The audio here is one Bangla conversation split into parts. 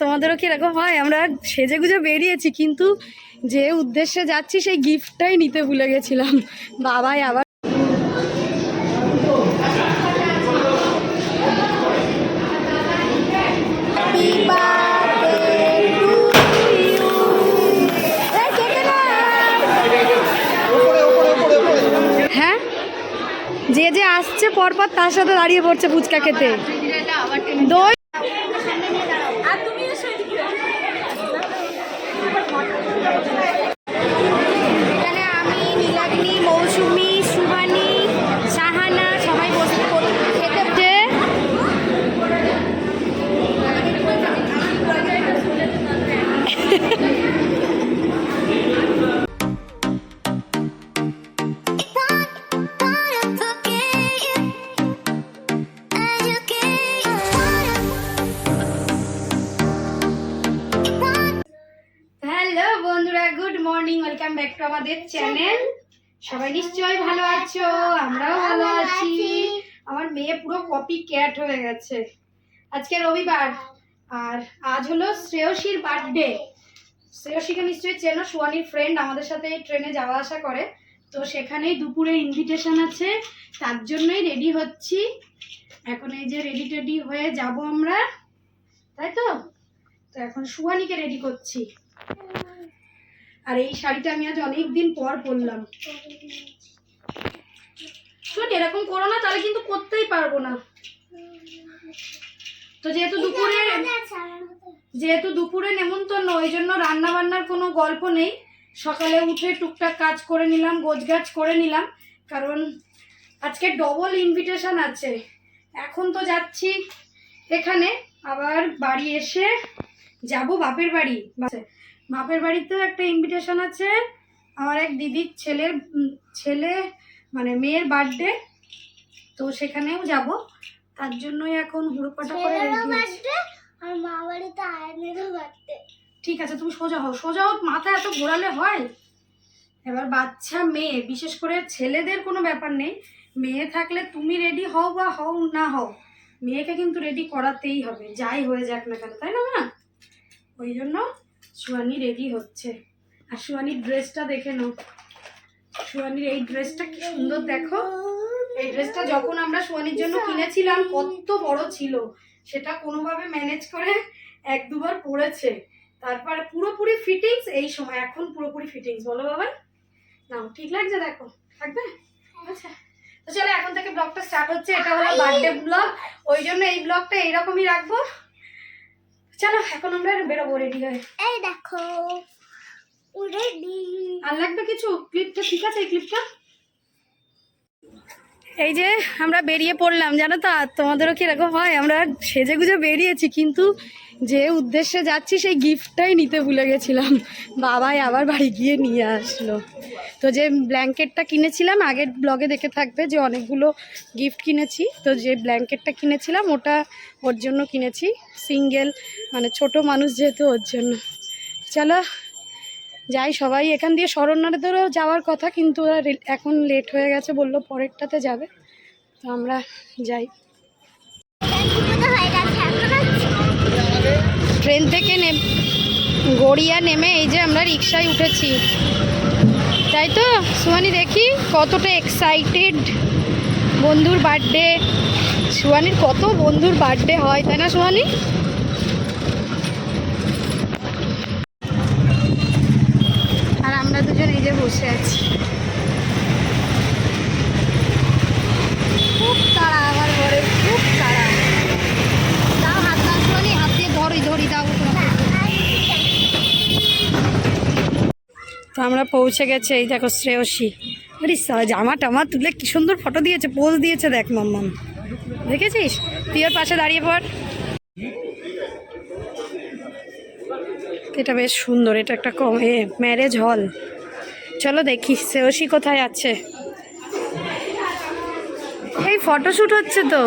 তোমাদেরও কি এরকম হয়? আমরা সেজে গুজে বেরিয়েছি, কিন্তু যে উদ্দেশ্যে যাচ্ছি, সেই গিফটটাই নিতে ভুলে গেছিলাম। বাবাই আবার হ্যাঁ? যে যে আসছে পরপর তার সাথে দাঁড়িয়ে পড়ছে ফুচকা খেতে। দই কপি ক্যাট হয়ে গেছে। আজকে রবিবার আর আজ হলো শ্রেয়সীর বার্থডে শ্রেয়সীকে নিশ্চয়ই চেনো সুয়ানির ফ্রেন্ড আমাদের সাথে ট্রেনে যাওয়া আসা করে। তো সেখানেই দুপুরে ইনভিটেশন আছে তার জন্যই রেডি হচ্ছি। এখন এই যে রেডি টেডি হয়ে যাব আমরা তাই তো? তো এখন সুয়ানিকে রেডি করছি। আর এই শাড়িটা আমি আজ অনেক দিন পর পরলাম। শোন এরকম করো না তাহলে কিন্তু করতেই পারব না। তো যেহেতু দুপুরে যেহেতু দুপুরে নেমন্তন্ন ওই জন্য রান্না বান্নার কোনো গল্প নেই। সকালে উঠে টুকটাক কাজ করে নিলাম গোছগাছ করে নিলাম কারণ আজকে ডবল ইনভিটেশন আছে। এখন তো যাচ্ছি এখানে আবার বাড়ি এসে যাব বাপের বাড়ি। বাপের বাড়িতেও একটা ইনভিটেশন আছে। আমার এক দিদির ছেলের ছেলে মানে মেয়ের বার্থডে তো সেখানেও যাব। তার জন্যই এখন হুড়োপাটা করে। আর মা বাড়িতে আয়নেরও বাড়তে ঠিক আছে তুমি সোজা হও। সোজা হও মাথা এত ঘোরালে হয়? এবার বাচ্চা মেয়ে বিশেষ করে ছেলেদের কোনো ব্যাপার নেই। মেয়ে থাকলে তুমি রেডি হও বা হও না হও মেয়েকে কিন্তু রেডি করাতেই হবে। যাই হয়ে যাক না কেন তাই না মা? ওই জন্য সুয়ানি রেডি হচ্ছে। আর সুয়ানির ড্রেসটা দেখে নাও। সুয়ানির এই ড্রেসটা কি সুন্দর দেখো। এই ড্রেসটা যখন আমরা সুয়ানির জন্য কিনেছিলাম কত বড় ছিল। সেটা কোনোভাবে ম্যানেজ করে এক দুবার পরেছে। তারপরে পুরোপুরি ফিটিংস এই সময় এখন পুরোপুরি ফিটিংস বলো বাবা। নাও ঠিক লাগছে দেখো। থাকবে? আচ্ছা। তো চলো এখন থেকে ব্লগটা স্টার্ট হচ্ছে। এটা হলো বার্থডে ব্লগ ওই জন্য এই ব্লগটা এইরকমই রাখব। চলো এখন আমরা বেরোবো রেডি হয়ে। এই দেখো। রেডি আর লাগবে কিছু? ক্লিপটা ঠিক আছে এই ক্লিপটা এই যে আমরা বেরিয়ে পড়লাম, জানো তো? তোমাদেরও কীরকম হয়? আমরা সেজে গুজে বেরিয়েছি, কিন্তু যে উদ্দেশ্যে যাচ্ছি, সেই গিফটটাই নিতে ভুলে গেছিলাম। বাবাই আবার বাড়ি গিয়ে নিয়ে আসলো। তো যে ব্ল্যাঙ্কেটটা কিনেছিলাম, আগের ব্লগে দেখে থাকবে যে অনেকগুলো গিফট কিনেছি। তো যে ব্ল্যাঙ্কেটটা কিনেছিলাম, ওটা ওর জন্য কিনেছি। সিঙ্গেল মানে ছোট মানুষ যেহেতু ওর জন্য। চলো যাই, সবাই এখান দিয়ে শরণার্থীদেরও যাওয়ার কথা, কিন্তু ওরা এখন লেট হয়ে গেছে, বলল পরেরটাতে যাবে। তো আমরা যাই। ট্রেন থেকে নেম, গড়িয়া নেমে এই যে আমরা রিক্সায় উঠেছি। তাই তো, সুহানি দেখি কতটা এক্সাইটেড বন্ধুর বার্থডে সুহানির কত বন্ধুর বার্থডে হয়, তাই না সুহানি? বসে আছি। খুব তাড়া আমার ঘরে, খুব তাড়া। দাও হাত সুহানি হাত দিয়ে ধরি ধরি, দাও। তো আমরা পৌঁছে গেছে, এই দেখো শ্রেয়সী। আরে জামা টামা তুলে কি সুন্দর ফটো দিয়েছে পোজ দিয়েছে, দেখ মাম্মাম। দেখেছিস? তুই ওর পাশে দাঁড়িয়ে পড়। এটা বেশ সুন্দর, এটা একটা কম এ ম্যারেজ হল চলো দেখি শ্রেয়সী কোথায় আছে? এই ফটোশ্যুট হচ্ছে তো।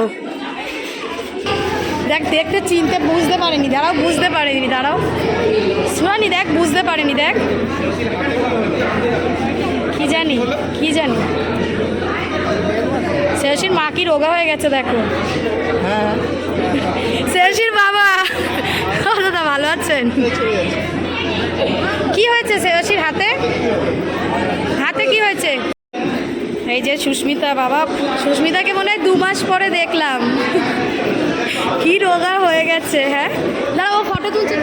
দেখ দেখতে চিনতে বুঝতে পারেনি দাঁড়াও বুঝতে পারেনি দাঁড়াও। শুনানি দেখ বুঝতে পারেনি দেখ। কি জানি কি জানি। শেষির মা কি রোগা হয়ে গেছে দেখো। শেষির বাবা। ও দাদা যাচ্ছেন কি হয়েছে শ্রেয়সীর হাতে? হাতে কি হয়েছে? এই যে সুস্মিতা বাবা, সুস্মিতাকে মনে হয় দু মাস পরে দেখলাম। কি রোগা হয়ে গেছে হ্যাঁ? না ও ফটো তুলছে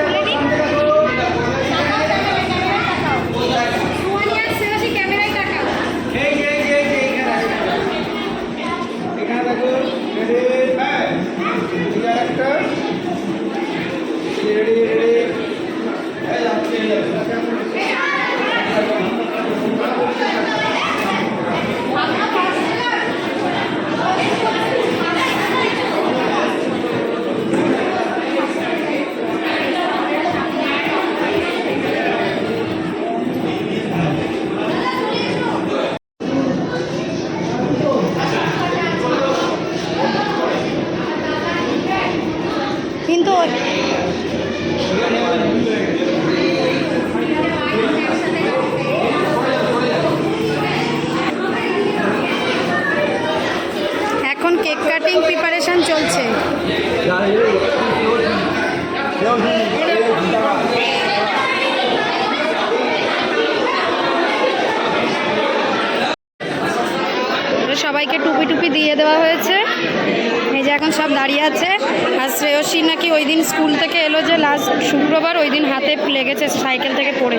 আর শ্রেয়সী নাকি ওই দিন স্কুল থেকে এলো যে লাস্ট শুক্রবার ওই দিন হাতে লেগেছে সাইকেল থেকে পড়ে।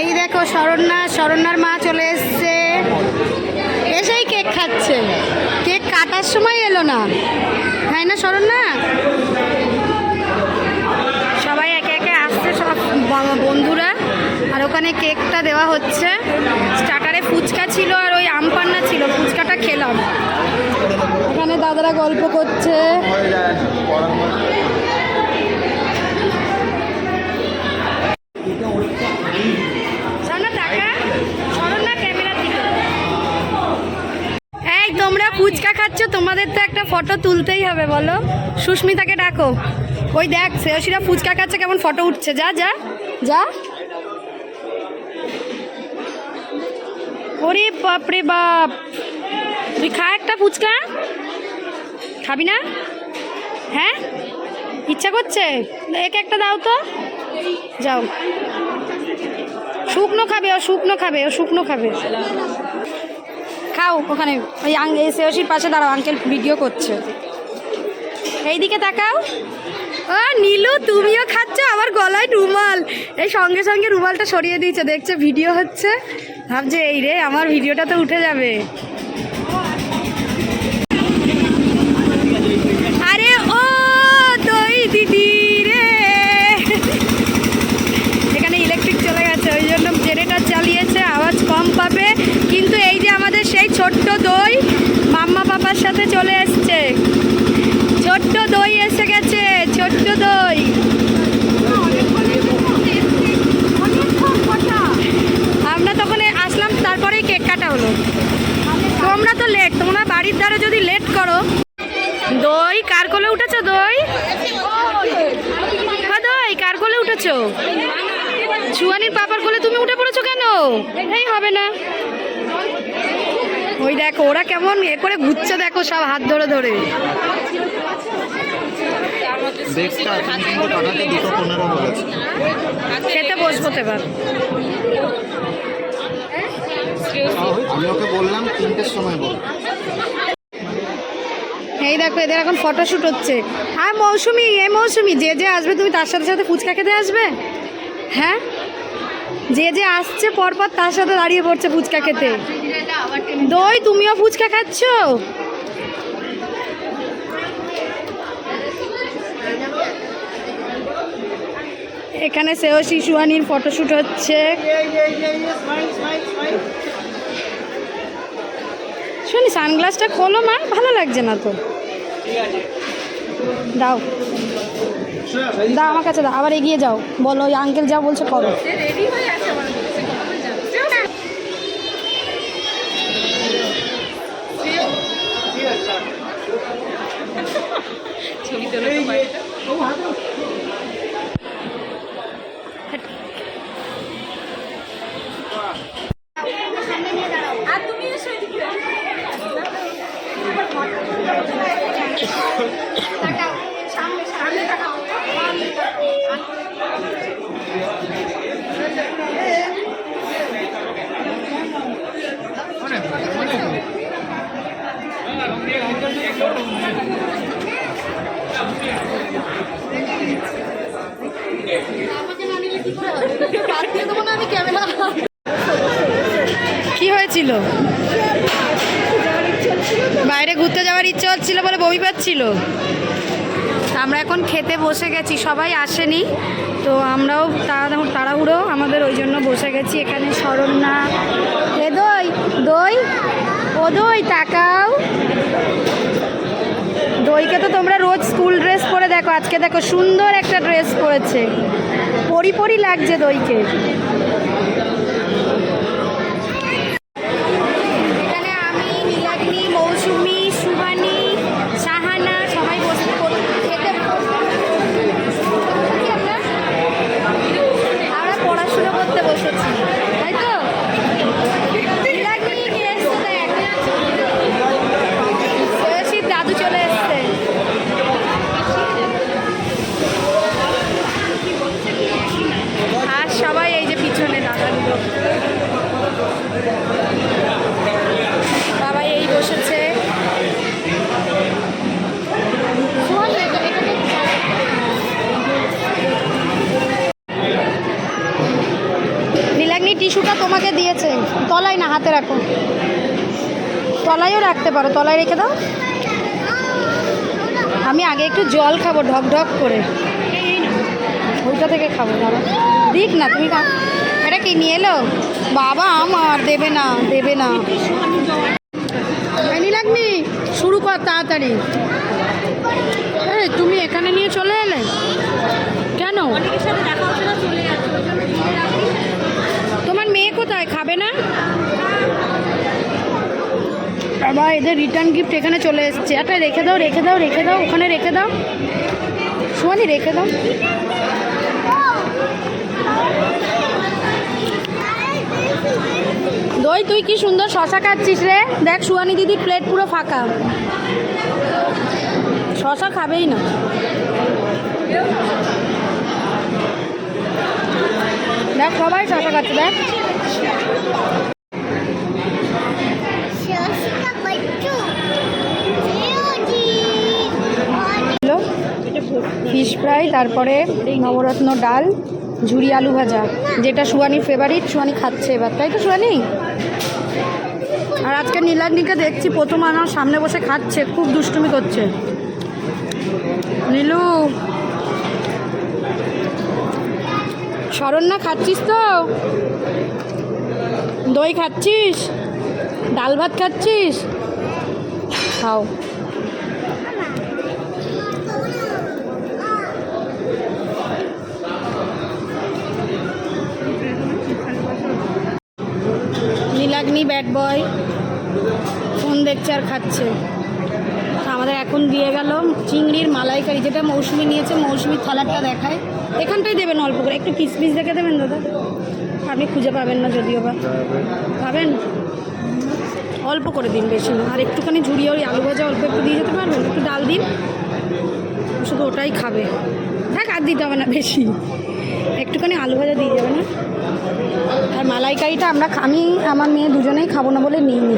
এই দেখো শরণ্যা শরণ্যার মা চলে এসছে। এসেই কেক খাচ্ছে। কেক কাটার সময় এলো না। তাই না শরণ্যা সবাই একে একে আসছে, সব বন্ধুরা। আর ওখানে কেকটা দেওয়া হচ্ছে। স্টার্টারে ফুচকা ছিল আর ওই আমপান্না ছিল। ফুচকাটা খেলাম। এখানে দাদারা গল্প করছে। এই তোমরা ফুচকা খাচ্ছ তোমাদের তো একটা ফটো তুলতেই হবে বলো। সুস্মিতাকে ডাকো। ওই দেখ শ্রেয়সীরা ফুচকা খাচ্ছে কেমন ফটো উঠছে। যা যা। যা। ওরে বাপরে বাপ। তুই খা একটা ফুচকা। খাবি না? হ্যাঁ? ইচ্ছা করছে? এক একটা দাও তো। যাও। শুকনো খাবে, ও শুকনো খাবে, ও শুকনো খাবে। খাও, ওখানে ওই শ্রেয়সীর পাশে দাঁড়াও, আঙ্কেল ভিডিও করছে। এইদিকে তাকাও। ও, নীলু, তুমিও খাচ্ছ? আবার গলায় রুমাল। এই সঙ্গে সঙ্গে রুমালটা সরিয়ে দিয়েছে, দেখছে ভিডিও হচ্ছে। ভাবছে, এই রে, আমার ভিডিওটা তো উঠে যাবে আরে ও দই দিদি রে এখানে ইলেকট্রিক চলে গেছে ওই জন্য জেনারেটার চালিয়েছে আওয়াজ কম পাবে কিন্তু এই যে আমাদের সেই ছোট্ট দই মাম্মা পাপার সাথে চলে এসছে। ছোট্ট দই এসে গেছে ছোট্ট দই। আমরা তখন আসলাম তারপরেই কেক কাটা হলো। তোমরা তো লেট তোমরা বাড়ির ধারে যদি লেট করো। দই কার কোলে উঠেছো দই? হ্যাঁ দই কার কোলে উঠেছো? সুয়ানির পাপার কোলে তুমি উঠে পড়েছো কেন? এই হবে না। ওই দেখো ওরা কেমন এ করে ঘুরছে দেখো সব হাত ধরে ধরে। খেতে বসবো তো এবার। আমি ওকে বললাম তিনটের সময় বল। এই দেখো এদের এখন ফটোশ্যুট হচ্ছে। আর মৌসুমি এ মৌসুমি যে যে আসবে তুমি তার সাথে সাথে ফুচকা খেতে আসবে? হ্যাঁ? যে যে আসছে পরপর তার সাথে দাঁড়িয়ে পড়ছে ফুচকা খেতে। দই, তুমিও ফুচকা খাচ্ছ? এখানে সেও শিশুয়ানির ফটোশ্যুট হচ্ছে। শুনি, সানগ্লাসটা খোলো মা, ভালো লাগছে না তো। দাও। দাও, আমার কাছে দাও, আবার এগিয়ে যাও। বলো, ওই আঙ্কেল যা বলছে করো কি হয়েছিল বাইরে ঘুরতে যাওয়ার ইচ্ছে হচ্ছিল পাচ্ছিল আমরা এখন খেতে বসে গেছি, সবাই আসেনি। তো আমরাও তাড়া তাড়াহুড়ো আমাদের ওই জন্য বসে গেছি এখানে। শরণ্যা এ দই দই, ও দই তাকাও। দইকে তো তোমরা রোজ স্কুল ড্রেস পরে দেখো, আজকে দেখো সুন্দর একটা ড্রেস পরেছে। পরি পরি লাগছে দইকে। বাবা এই বসেছে। নীলাগ্নি টিস্যুটা তোমাকে দিয়েছে। তলায় না হাতে রাখো। তলায়ও রাখতে পারো। তলায় রেখে দাও। আমি আগে একটু জল খাব ঢক ঢক করে। ওইটা থেকে খাব দাঁড়া দিক না তুমি নিয়ে এলো? বাবা আমার, দেবে না দেবে না। লাগনি, শুরু কর তাড়াতাড়ি। এই, তুমি এখানে নিয়ে চলে এলে? কেন? তোমার মেয়ে কোথায়? খাবে না? বাবা, এদের রিটার্ন গিফট এখানে চলে এসছে। একটা রেখে দাও রেখে দাও রেখে দাও, ওখানে রেখে দাও। সুয়ানি রেখে দাও। দই, তুই কি সুন্দর শশা খাচ্ছিস রে? দেখ সুয়ানি দিদির প্লেট পুরো ফাঁকা। শশা খাবেই না। দেখ, সবাই শশা খাচ্ছে দেখ। ফিশ ফ্রাই তারপরে নবরত্ন ডাল, ঝুরি আলু ভাজা, যেটা সুয়ানির ফেভারিট সুয়ানি খাচ্ছে এবার, তাই তো সুয়ানি আর আজকে নীলাগ্নিকে দেখছি, প্রথম আমার সামনে বসে খাচ্ছে, খুব দুষ্টুমি করছে। নীলু। শরণ্যা, খাচ্ছিস তো? দই খাচ্ছিস? ডাল ভাত খাচ্ছিস? খাও। নীলাগ্নি ব্যাট বয়। ফোন দেখছে আর খাচ্ছে। আমাদের এখন দিয়ে গেল চিংড়ির মালাইকারি, যেটা মৌসুমি নিয়েছে মৌসুমির থালারটা দেখায়। এখানটাই দেবেন অল্প করে, একটু পিস দেখে দেবেন দাদা? আপনি খুঁজে পাবেন না যদিও বা। পাবেন? অল্প করে দিন বেশি না। আর একটুখানি ঝুড়িয়ে ওই আলু ভাজা অল্প একটু দিয়ে যেতে পারবেন? একটু ডাল দিন। শুধু ওটাই খাবে। থাক আর দিতে হবে না বেশি। একটুখানি আলু ভাজা দিয়ে যাবে না? আর মালাইকারিটা আমরা আমি, আমার মেয়ে দুজনেই খাব না বলে নিইনি।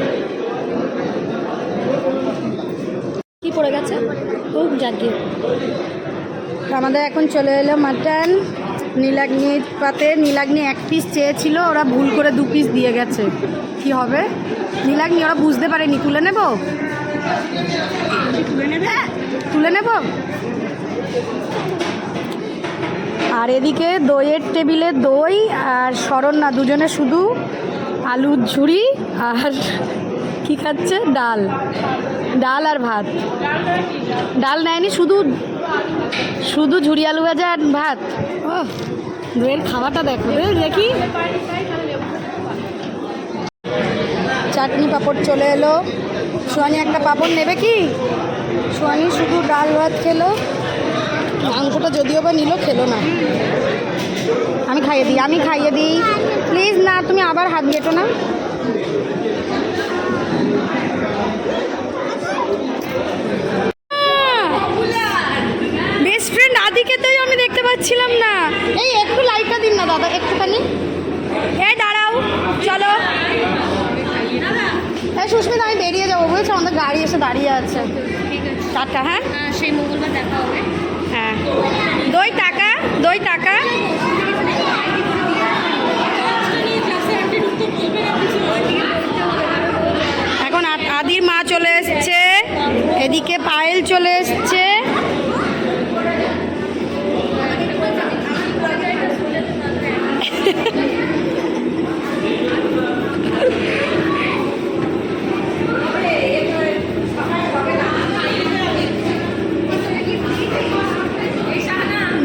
কি পড়ে গেছে জাগিয়ে আমাদের এখন চলে এলো মাটন, নীলাগ্নি পাতে। নীলাগ্নি এক পিস চেয়েছিল, ওরা ভুল করে দু পিস দিয়ে গেছে। কি হবে? নীলাগ্নি, ওরা বুঝতে পারেনি। তুলে নেব? তুলে নেব? আর এদিকে দইয়ের টেবিলে দই আর স্মরণ না, দুজনে শুধু আলুর ঝুড়ি আর কি খাচ্ছে? ডাল। ডাল আর ভাত। ডাল নেয়নি শুধু শুধু ঝুড়ি আলু ভাজা আর ভাত। ও দইয়ের খাওয়াটা দেখো। দেখি। চাটনি পাঁপড় চলে এলো। সোয়ানি একটা পাপড় নেবে কি? সোয়ানি শুধু ডাল ভাত খেলো। মাংসটা যদিও বা নিল, খেলো না। আমি খাইয়ে দিই, আমি খাইয়ে দিই। প্লিজ না, তুমি আবার হাত ঘেটো না। বেস্ট ফ্রেন্ড আদিকে তো আমি দেখতে পাচ্ছিলাম না এই একটু লাইটটা দিন না দাদা একটুখানি এই দাঁড়াও চলো এই সুস্মিতা আমি বেরিয়ে যাব বুঝেছ আমাদের গাড়ি এসে দাঁড়িয়ে আছে টাটা হ্যাঁ সেই মঙ্গলবার দেখা হবে হ্যাঁ দই টাকা দই টাকা আ- মা চলে এসছে। এদিকে পায়েল চলে এসছে।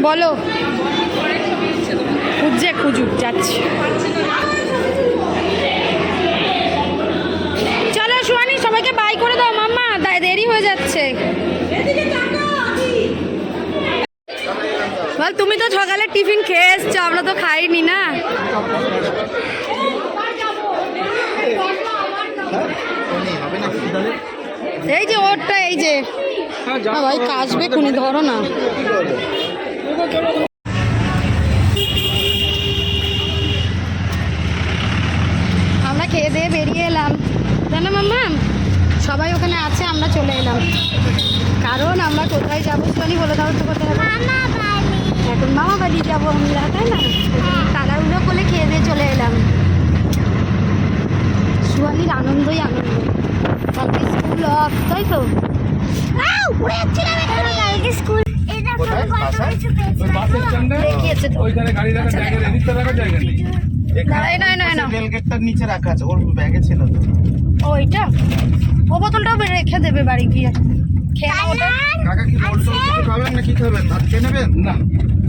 বলো। খুঁজছে খুঁজুক যাচ্ছে। বাই করে দাও মাম্মা। দেরি হয়ে যাচ্ছে। বল তুমি তো সকালে টিফিন খেয়ে এসছো আমরা তো খাইনি না। এই যে ওরটা এই যে। ভাই কাশবে খুনি ধরো না আমরা খেয়ে দিয়ে বেরিয়ে এলাম জানো মাম্মা সবাই ওখানে আছে আমরা চলে এলাম কারণ আমরা কোথায় যাব শুনি বলে দাও তো কোথায় যাব? মামা বাড়ি এখন মামা বাড়ি যাব আমরা তাই না? তাড়াহুড়ো করে খেয়ে দিয়ে চলে এলাম। সুয়ানির আনন্দই আনন্দ। কালকে স্কুল অফ তাই তো? নিচে রাখা আছে ওর ব্যাগে ছিল তো। ওইটা ও বোতলটাও রেখে দেবে বাড়ি গিয়ে।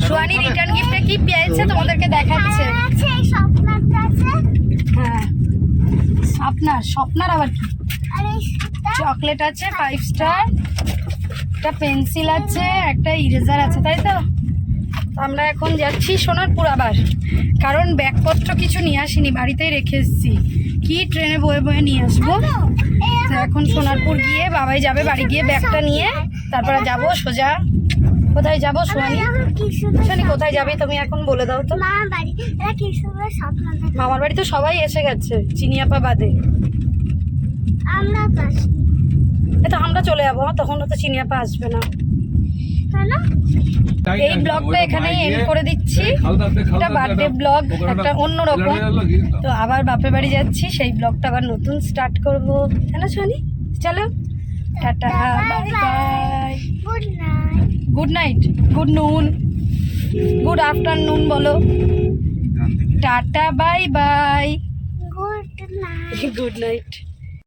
সোয়ানি রিটার্ন গিফটে কি পেয়েছে? তোমাদেরকে দেখাচ্ছে। আর আছে এই স্বপ্নটা আছে। হ্যাঁ। আপনার স্বপ্নার আবার কি? চকলেট আছে ফাইভ স্টার একটা পেন্সিল আছে একটা ইরেজার আছে তাই তো? আমরা এখন যাচ্ছি সোনারপুর আবার। কারণ ব্যাগপত্র কিছু নিয়ে আসিনি বাড়িতেই রেখে এসেছি। কি ট্রেনে বয়ে বয়ে নিয়ে আসব? এখন সোনারপুর গিয়ে বাবাই যাবে বাড়ি গিয়ে ব্যাগটা নিয়ে। তারপরে যাব সোজা। কোথায় যাব সুন্দর সোয়ানি কোথায় যাবে তুমি এখন বলে দাও তো। মামার বাড়ি তো সবাই এসে গেছে চিনিয়াপা বাদে। আমরা তো আমরা চলে যাব তখন তো চিনিয়াপা আসবে না। এই ব্লগটা এখানেই এন্ড করে দিচ্ছি। একটা বার্থডে ব্লগ একটা অন্যরকম। তো আবার বাপের বাড়ি যাচ্ছি সেই ব্লগটা আবার নতুন স্টার্ট করব। তাই না সোনি? চলো। Tata bye bye good night good night good noon good afternoon বলো। Tata bye bye good night good night